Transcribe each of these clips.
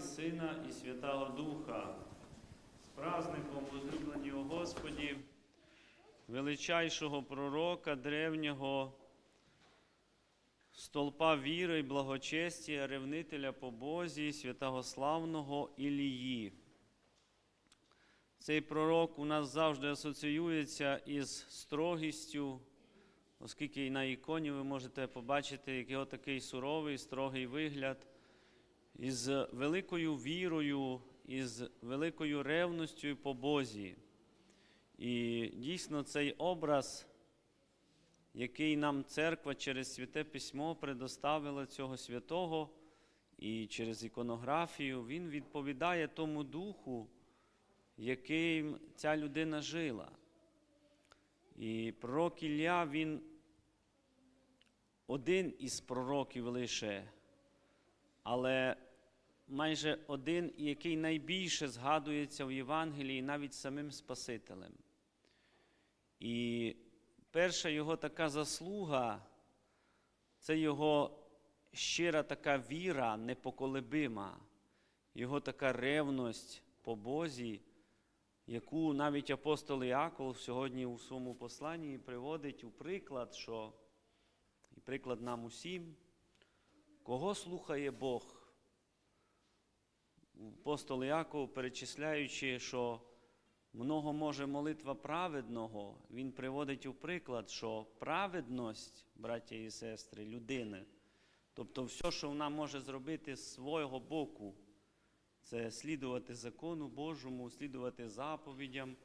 Сина, і Святого Духа. З праздником, возлюблені у Господі, величайшого пророка, древнього столпа віри і благочестя, ревнителя по Бозі, святогославного Ілії. Цей пророк у нас завжди асоціюється із строгістю, оскільки і на іконі ви можете побачити, його такий суровий, строгий вигляд, із великою вірою, із великою ревністю по Бозі. І дійсно цей образ, який нам церква через святе письмо предоставила цього святого і через іконографію, він відповідає тому духу, яким ця людина жила. І пророк Ілля, він один із пророків лише, але майже один, який найбільше згадується в Євангелії навіть самим Спасителем. І перша його така заслуга це його щира така віра, непоколебима, його така ревність по Бозі, яку навіть апостол Іаков сьогодні у своєму посланні приводить у приклад, що і приклад нам усім, кого слухає Бог. Апостол Іаков, перечисляючи, що много може молитва праведного, він приводить у приклад, що праведність, браття і сестри, людини, тобто все, що вона може зробити з свого боку, це слідувати закону Божому, слідувати заповідям,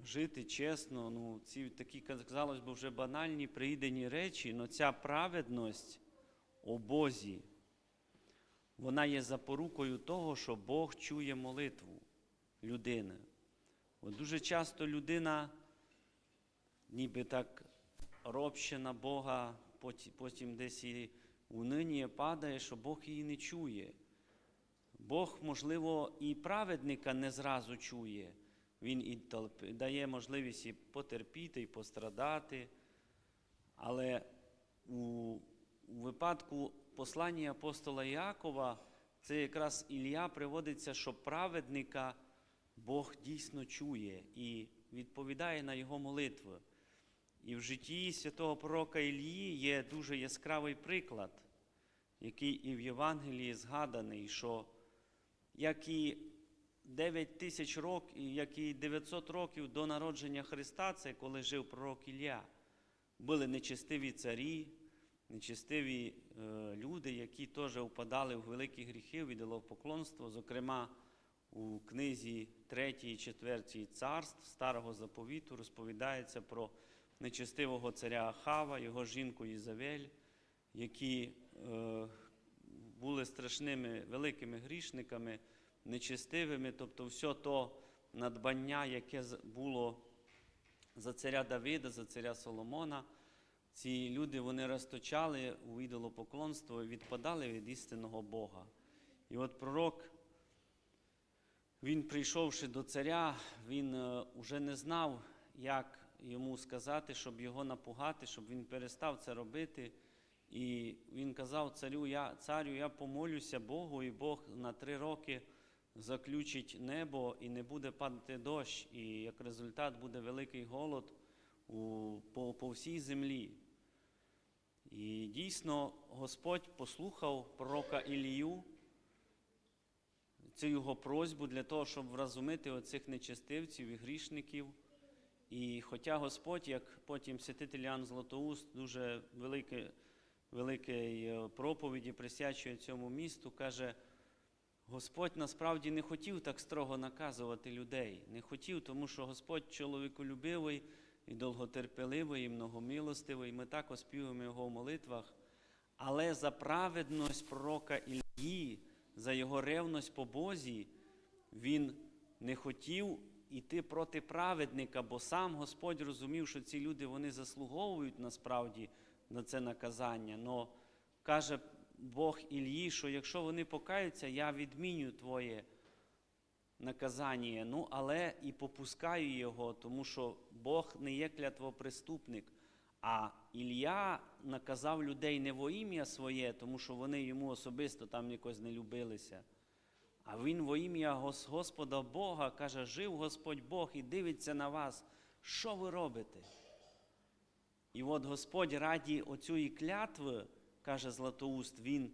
жити чесно. Ну, Ці такі, казалось би, вже банальні приїдені речі, але ця праведність у Бозі, вона є запорукою того, що Бог чує молитву людини. От Дуже часто людина, ніби так робще на Бога, потім, десь і униніє падає, що Бог її не чує. Бог, можливо, і праведника не зразу чує. Він і дає можливість і потерпіти, і пострадати. Але у, у випадку послання апостола Якова, це якраз Ілля приводиться, що праведника Бог дійсно чує і відповідає на його молитви. І в житті святого пророка Ілії є дуже яскравий приклад, який і в Євангелії згаданий, що як і 9 тисяч років, як і 900 років до народження Христа, це коли жив пророк Ілля, були нечестиві царі, нечестиві е, люди, які теж впадали в великі гріхи, в ідолопоклонство, зокрема, у книзі 3 і 4 царств Старого Заповіту розповідається про нечестивого царя Ахава, його жінку Ізавель, які е, були страшними великими грішниками, нечестивими, тобто все то надбання, яке було за царя Давида, за царя Соломона. Ці люди вони розточали у ідолопоклонство і відпадали від істинного Бога. І от пророк, він, прийшовши до царя, він вже не знав, як йому сказати, щоб його напугати, щоб він перестав це робити. І він казав царю, я, царю, я помолюся Богу, і Бог на три роки заключить небо і не буде падати дощ, і як результат буде великий голод у, по, по всій землі. І дійсно Господь послухав пророка Ілію, цю його просьбу для того, щоб вразумити оцих нечестивців і грішників. І хоча Господь, як потім святитель Іоанн Златоуст, дуже велике, великій проповіді присвячує цьому місту, каже, Господь насправді не хотів так строго наказувати людей. Не хотів, тому що Господь чоловіколюбивий і довготерпеливий, і многомилостивий. Ми так оспівуємо його в молитвах. Але за праведність пророка Ілії, за його ревність по Бозі, він не хотів іти проти праведника, бо сам Господь розумів, що ці люди вони заслуговують насправді на це наказання. Но каже Бог Ілії, що якщо вони покаються, я відміню твоє наказання. Ну, але і попускаю його, тому що Бог не є клятвоприступник. А Ілля наказав людей не во ім'я своє, тому що вони йому особисто там якось не любилися. А він во ім'я Господа Бога каже, жив Господь Бог і дивиться на вас, що ви робите? І от Господь раді оцієї клятви, каже Златоуст, він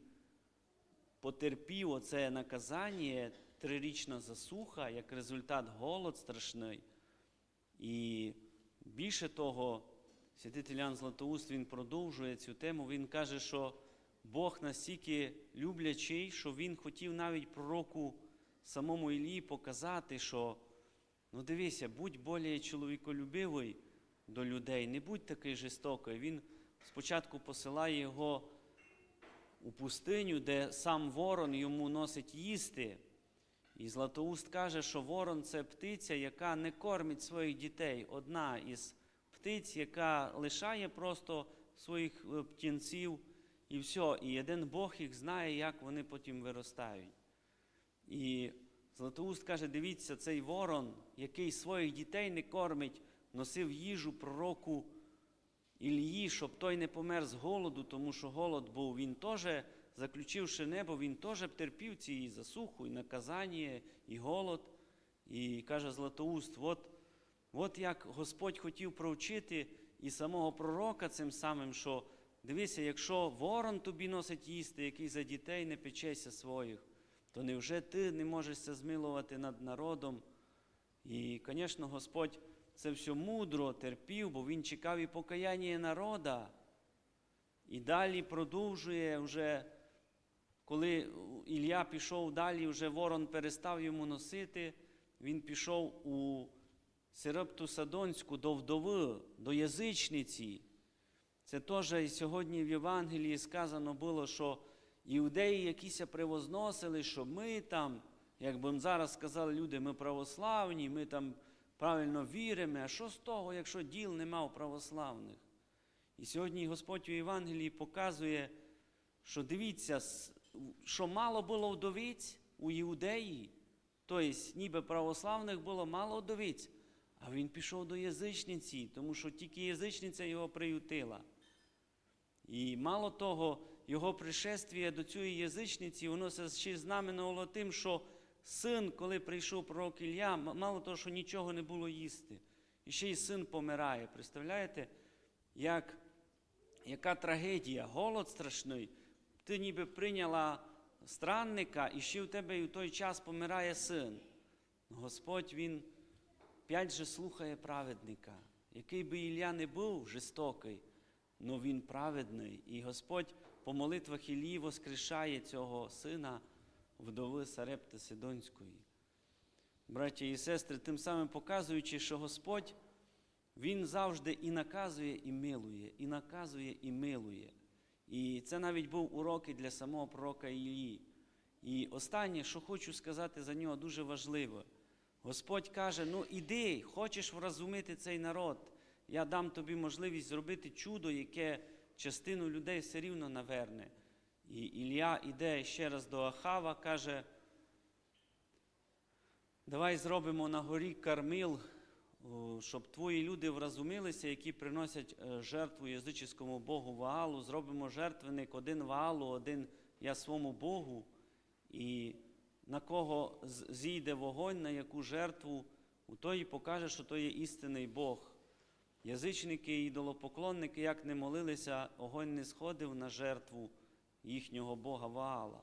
потерпів оце наказання, трирічна засуха, як результат голод страшний. І більше того, святитель Ян Златоуст він продовжує цю тему. Він каже, що Бог настільки люблячий, що він хотів навіть пророку самому Ілії показати, що ну дивися, будь більш чоловіколюбивий до людей, не будь такий жорстокий. Він спочатку посилає його у пустиню, де сам ворон йому носить їсти. І Златоуст каже, що ворон це птиця, яка не кормить своїх дітей. Одна із птиць, яка лишає просто своїх е, птінців і все. І один Бог їх знає, як вони потім виростають. І Златоуст каже: дивіться, цей ворон, який своїх дітей не кормить, носив їжу пророку Ілії, щоб той не помер з голоду, тому що голод був. Він теж, заключивши небо, він теж терпів ці засуху, і наказання, і голод. І каже Златоуст, от, от як Господь хотів провчити і самого пророка цим самим, що дивися, якщо ворон тобі носить їсти, який за дітей не печеться своїх, то невже ти не можешся змилувати над народом? І, звісно, Господь це все мудро терпів, бо він чекав і покаяння народа. І далі продовжує вже, коли Ілля пішов далі, вже ворон перестав йому носити, він пішов у Сирепту Садонську до вдови, до язичниці. Це теж і сьогодні в Євангелії сказано було, що іудеї якісь привозносили, що ми там, як би зараз сказали люди, ми православні, ми там правильно віримо. А що з того, якщо діл нема у православних? І сьогодні Господь у Євангелії показує, що дивіться, що мало було вдовиць у Іудеї, тобто ніби православних було мало вдовиць, а він пішов до язичниці, тому що тільки язичниця його приютила. І мало того, його пришествие до цієї язичниці, воно ще знаменувало тим, що син, коли прийшов пророк Ілля, мало того, що нічого не було їсти. І ще й син помирає. Представляєте, як, яка трагедія, голод страшний. Ти ніби прийняла странника, і ще в тебе і в той час помирає син. Господь він п'ять же слухає праведника, який би Ілля не був жорстокий, але він праведний. І Господь по молитвах Іллі воскрешає цього сина вдови Сарепти Сидонської. Браття і сестри, тим самим показуючи, що Господь Він завжди і наказує, і милує, і наказує, і милує. І це навіть був урок і для самого пророка Ілії. І останнє, що хочу сказати за нього, дуже важливо. Господь каже: ну іди, хочеш вразумити цей народ, я дам тобі можливість зробити чудо, яке частину людей все рівно наверне. І Ілля іде ще раз до Ахава, каже, давай зробимо на горі кармил, щоб твої люди вразумилися, які приносять е, жертву язичському Богу Ваалу. Зробимо жертвенник один Ваалу, один я своєму Богу. І на кого зійде вогонь, на яку жертву, у той покаже, що то є істинний Бог. Язичники і ідолопоклонники, як не молилися, огонь не сходив на жертву їхнього Бога Ваала.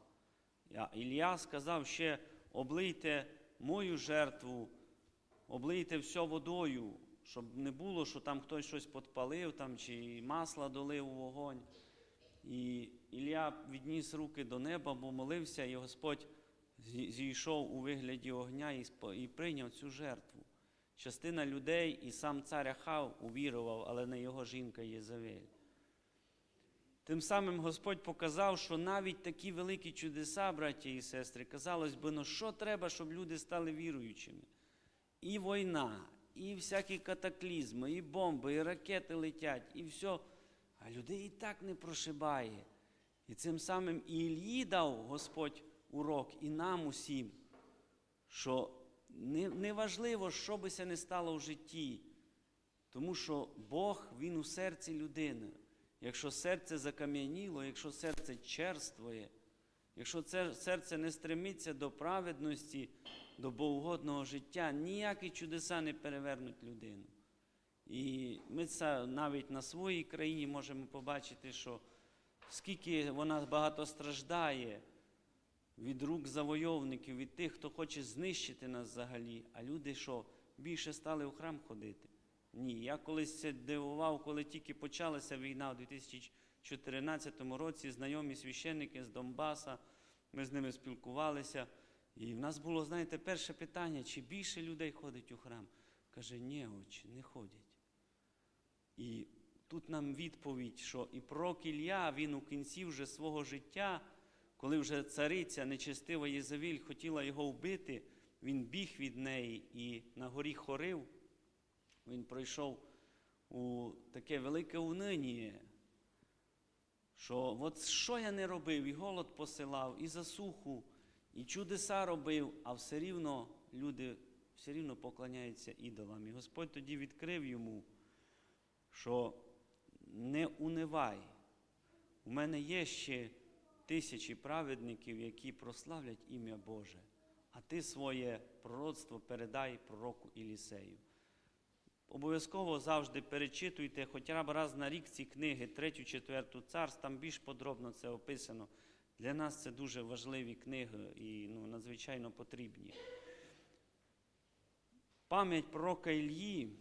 Ілля сказав ще: облийте мою жертву, облийте все водою, щоб не було, що там хтось щось підпалив там, чи масло долив у вогонь. І Ілля відніс руки до неба, бо молився, і Господь зійшов у вигляді огня і прийняв цю жертву. Частина людей і сам цар Ахав увірував, але не його жінка Єзавель. Тим самим Господь показав, що навіть такі великі чудеса, браття і сестри, казалось би, ну що треба, щоб люди стали віруючими? І війна, і всякі катаклізми, і бомби, і ракети летять, і все. А людей і так не прошибає. І цим самим і Ільї дав Господь урок, і нам усім, що не, не що би це не стало в житті, тому що Бог, Він у серці людини. Якщо серце закам'яніло, якщо серце черствує, Якщо це серце не стремиться до праведності, до богоугодного життя, ніякі чудеса не перевернуть людину. І ми це навіть на своїй країні можемо побачити, що скільки вона багато страждає від рук завойовників, від тих, хто хоче знищити нас взагалі. А люди що, більше стали у храм ходити? Ні. Я колись це дивував, коли тільки почалася війна у 2014 році, знайомі священники з Донбаса, ми з ними спілкувалися. І в нас було, знаєте, перше питання, чи більше людей ходить у храм? Каже, ні, отче, не ходять. І тут нам відповідь, що і пророк Ілля, він у кінці вже свого життя, коли вже цариця нечестива Єзавіль хотіла його вбити, він біг від неї і на горі хорив, він пройшов у таке велике униння, що от що я не робив, і голод посилав, і засуху, і чудеса робив, а все рівно люди все рівно поклоняються ідолам. І Господь тоді відкрив йому, що не унивай. У мене є ще тисячі праведників, які прославлять ім'я Боже, а ти своє пророцтво передай пророку Ілісею. Обов'язково завжди перечитуйте хоча б раз на рік ці книги, третю, четверту царств, там більш подробно це описано. Для нас це дуже важливі книги і ну, надзвичайно потрібні. Пам'ять пророка Ільї,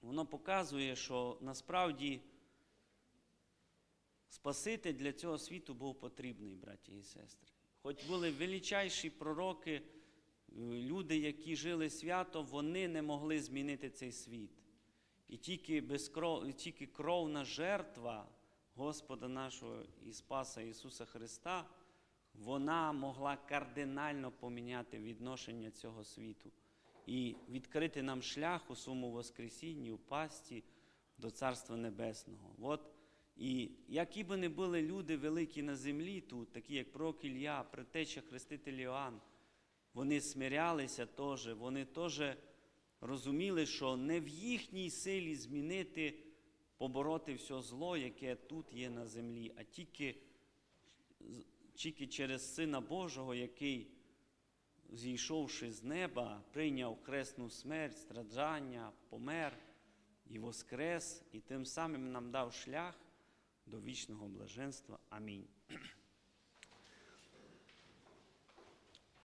воно показує, що насправді Спаситель для цього світу був потрібний, браті і сестри. Хоч були величайші пророки, е, люди, які жили свято, вони не могли змінити цей світ. І тільки, безкров, тільки кровна жертва Господа нашого і Спаса Ісуса Христа, вона могла кардинально поміняти відношення цього світу і відкрити нам шлях у своєму Воскресінні, у пасті до Царства Небесного. От і які би не були люди великі на землі тут, такі як пророк Ілля, предтеча Хреститель Іоанн, вони смирялися теж, вони теж розуміли, що не в їхній силі змінити, побороти все зло, яке тут є на землі, а тільки, тільки через Сина Божого, який, зійшовши з неба, прийняв хресну смерть, страждання, помер і воскрес, і тим самим нам дав шлях до вічного блаженства. Амінь.